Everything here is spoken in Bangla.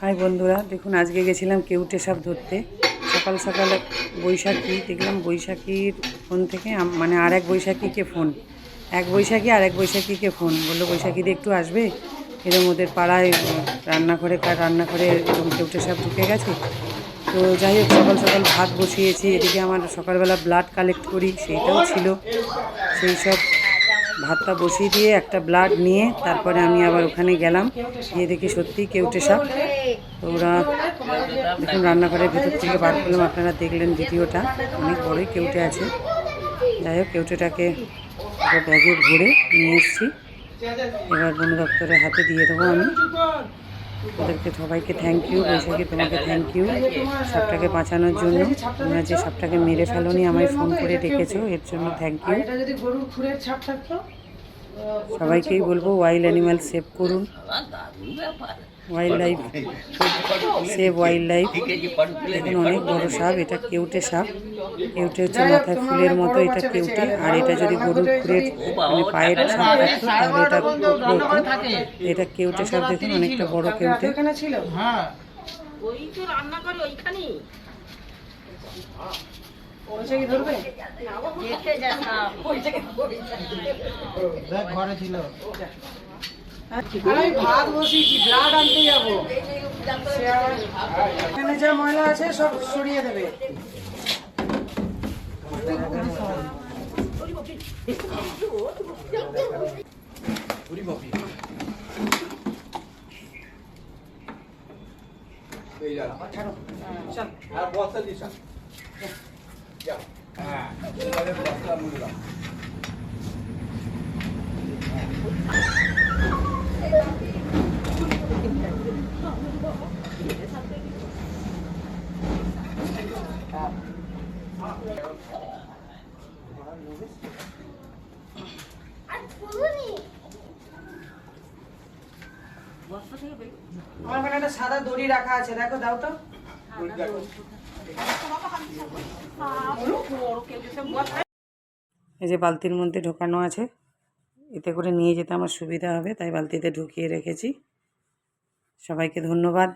হাই বন্ধুরা, দেখুন, আজকে গেছিলাম কেউটে সাপ ধরতে। সকাল সকাল বৈশাখী, দেখলাম বৈশাখীর ফোন থেকে মানে আর এক বৈশাখীকে ফোন। এক বৈশাখী আর এক বৈশাখীকে ফোন। বলল বৈশাখীদের একটু আসবে? এরম ওদের পাড়ায় রান্নাঘরে কার রান্নাঘরে এরকম কেউটে সাপ ঢুকে গেছে। তো যাই হোক, সকাল সকাল ভাত বসিয়েছি। এদিকে আমার সকালবেলা ব্লাড কালেক্ট করি, সেইটাও ছিল। সেই সব ভাতটা বসিয়ে দিয়ে একটা ব্লাড নিয়ে তারপরে আমি আবার ওখানে গেলাম। গিয়ে দেখি সত্যি কেউটে সাপ। তো ওরা দেখুন রান্নাঘরের ভেতর থেকে বার করলাম। আপনারা দেখলেন ভিডিওটা। অনেক বড়ই কেউটে আছে। যাই হোক, কেউটেটাকে ব্যাগে ভরে নিয়ে এসেছি। এবার বন দপ্তরের হাতে দিয়ে দেবো আমি। ওদেরকে সবাইকে থ্যাংক ইউ বৈশাখে তোমাকে থ্যাংক ইউ সাপটাকে বাঁচানোর জন্য। তোমরা যে সাপটাকে মেরে ফেলোনি আমায় ফোন করে ডেকেছো এর জন্য থ্যাংক ইউ এটা যদি গরুর খুরের ছাপ থাকতো? সবাইকেই বলব ওয়াইল্ড অ্যানিমাল সেভ করুন। Wildlife save wildlife দেখুন অনেক বড় সাপ এটা কেউটে সাপ। কেউটে হচ্ছে মাথায় ফুলের মতো এটা কেউটে। আর এটা যদি গরুর খুরের মানে পায়ের সাপ থাকতো তাহলে এটা এটা কেউটে সাপ দেখুন অনেকটা বড় কেউটে। এখানে ছিল। হ্যাঁ। ওই তো রান্না করে ওইখানেই ঘরে ছিল। আমি ভাত বসিয়েছি, ব্লাড আনতে যাব। এখানে যা ময়লা আছে, সব সরিয়ে দেবে। ছাড়ো। চল আমার ওখানে একটা সাদা দড়ি রাখা আছে দেখো দাও তো। এই যে বালতির মধ্যে ঢোকানো আছে এতে করে নিয়ে যেতে আমার সুবিধা হবে তাই বালতিতে ঢুকিয়ে রেখেছি। সবাইকে ধন্যবাদ।